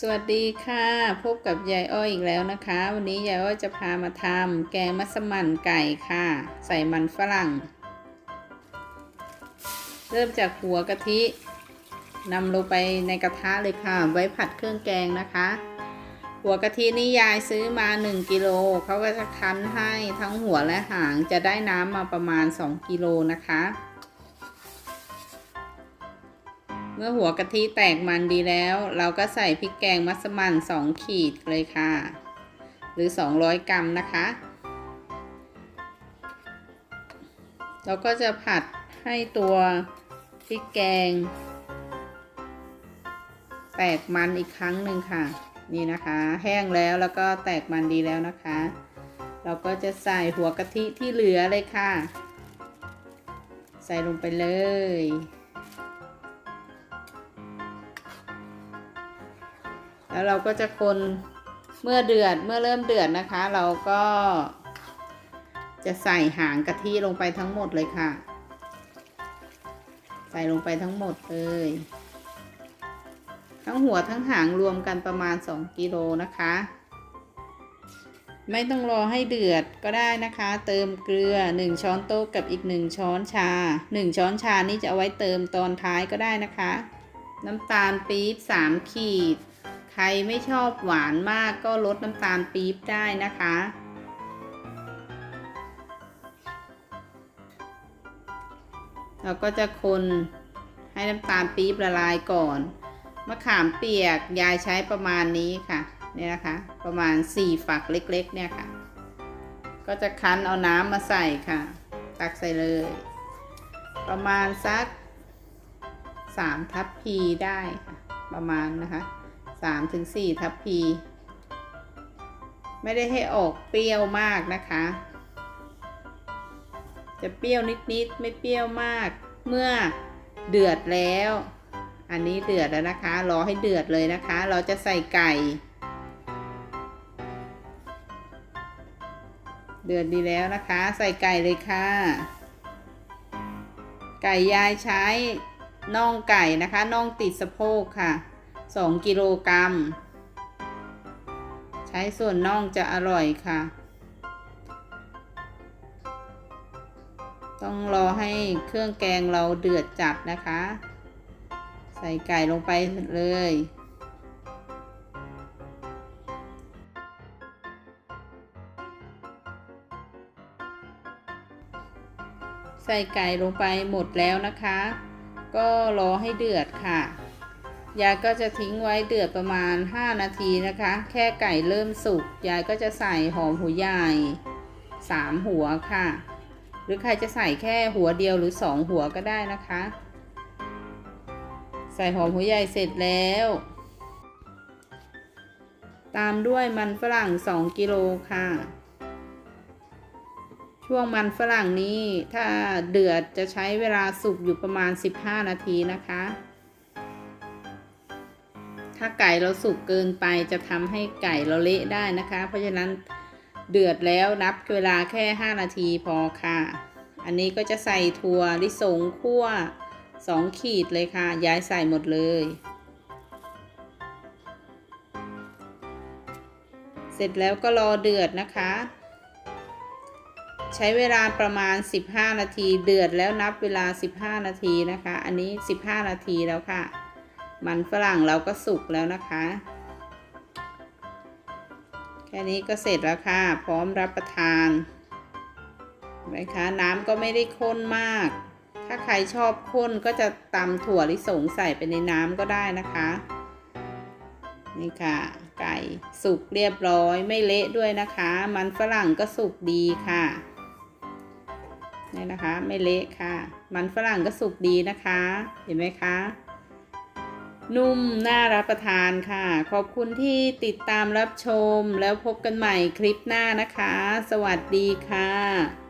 สวัสดีค่ะ พบกับยายอ้อยอีกแล้วนะคะ วันนี้ยายอ้อยจะพามาทำแกงมัสมั่นไก่ค่ะ ใส่มันฝรั่ง เริ่มจากหัวกะทินำลงไปในกระทะเลยค่ะ ไว้ผัดเครื่องแกงนะคะ หัวกะทินี่ยายซื้อมา 1กิโลเขาก็จะคั้นให้ทั้งหัวและหางจะได้น้ำมาประมาณ 2กิโลนะคะ เมื่อหัวกะทิแตกมันดีแล้ว เราก็ใส่พริกแกงมัสมั่น2ขีดเลยค่ะ หรือ 200 กรัมนะคะ เราก็จะผัดให้ตัวพริกแกง แตกมันอีกครั้งหนึ่งค่ะ นี่นะคะ แห้งแล้วแล้วก็แตกมันดีแล้วนะคะ เราก็จะใส่หัวกะทิที่เหลือเลยค่ะ ใส่ลงไปเลย แล้วเราก็จะคนเมื่อเดือดเมื่อเริ่มเดือดนะคะ เราก็จะใส่หางกะทิลงไปทั้งหมดเลยค่ะ ใส่ลงไปทั้งหมดเลย ทั้งหัวทั้งหางรวมกันประมาณ 2 กิโลนะคะ ไม่ต้องรอให้เดือดก็ได้นะคะ เติมเกลือ 1 ช้อนโต๊ะกับอีก 1 ช้อนชา 1 ช้อนชานี่จะเอาไว้เติมตอนท้ายก็ได้นะคะ น้ำตาลปี๊บ3ขีด ใครไม่ชอบหวานมากก็ลดน้ำตาลปี๊บได้นะคะ เราก็จะคนให้น้ำตาลปี๊บละลายก่อน มะขามเปียกยายใช้ประมาณนี้ค่ะเนี่ยนะคะ ประมาณ 4 ฝักเล็กๆ เนี่ยค่ะ ก็จะคั้นเอาน้ำมาใส่ค่ะ ตักใส่เลย ประมาณสัก 3 ทัพพีได้ค่ะ ประมาณนะคะ สามถึงสี่ทัพพี ไม่ได้ให้ออกเปรี้ยวมากนะคะ จะเปรี้ยวนิดๆไม่เปรี้ยวมาก เมื่อเดือดแล้ว อันนี้เดือดแล้วนะคะ รอให้เดือดเลยนะคะ เราจะใส่ไก่ เดือดดีแล้วนะคะ ใส่ไก่เลยค่ะ ไก่ยายใช้น่องไก่นะคะน่องติดสะโพกค่ะ 2 กิโลกรัม ใช้ส่วนน่องจะอร่อยค่ะ ต้องรอให้เครื่องแกงเราเดือดจัดนะคะ ใส่ไก่ลงไปเลยใส่ไก่ลงไปหมดแล้วนะคะ ก็รอให้เดือดค่ะ ยายก็จะทิ้งไว้เดือดประมาณ 5 นาทีนะคะ แค่ไก่เริ่มสุก ยายก็จะใส่หอมหัวใหญ่ 3 หัวค่ะ หรือใครจะใส่แค่หัวเดียวหรือ 2 หัวก็ได้นะคะ ใส่หอมหัวใหญ่เสร็จแล้ว ตามด้วยมันฝรั่ง 2 กิโลค่ะ ช่วงมันฝรั่งนี้ถ้าเดือดจะใช้เวลาสุกอยู่ประมาณ 15 นาทีนะคะ ถ้าไก่เราสุกเกินไปจะทำให้ไก่เราเละได้นะคะ เพราะฉะนั้นเดือดแล้วนับเวลาแค่ 5 นาทีพอค่ะ อันนี้ก็จะใส่ถั่วลิสงคั่ว 2 ขีดเลยค่ะ ย้ายใส่หมดเลย เสร็จแล้วก็รอเดือดนะคะ ใช้เวลาประมาณ 15 นาที เดือดแล้วนับเวลา 15 นาทีนะคะ อันนี้ 15 นาทีแล้วค่ะ มันฝรั่งเราก็สุกแล้วนะคะ แค่นี้ก็เสร็จแล้วค่ะ พร้อมรับประทานไหมคะน้ำก็ไม่ได้ข้นมาก ถ้าใครชอบข้นก็จะตำถั่วลิสงใส่ไปในน้ำก็ได้นะคะ นี่ค่ะ ไก่สุกเรียบร้อยไม่เละด้วยนะคะ มันฝรั่งก็สุกดีค่ะนี่นะคะ ไม่เละค่ะ มันฝรั่งก็สุกดีนะคะ เห็นไหมคะ นุ่มน่ารับประทานค่ะ ขอบคุณที่ติดตามรับชมแล้วพบกันใหม่คลิปหน้านะคะ สวัสดีค่ะ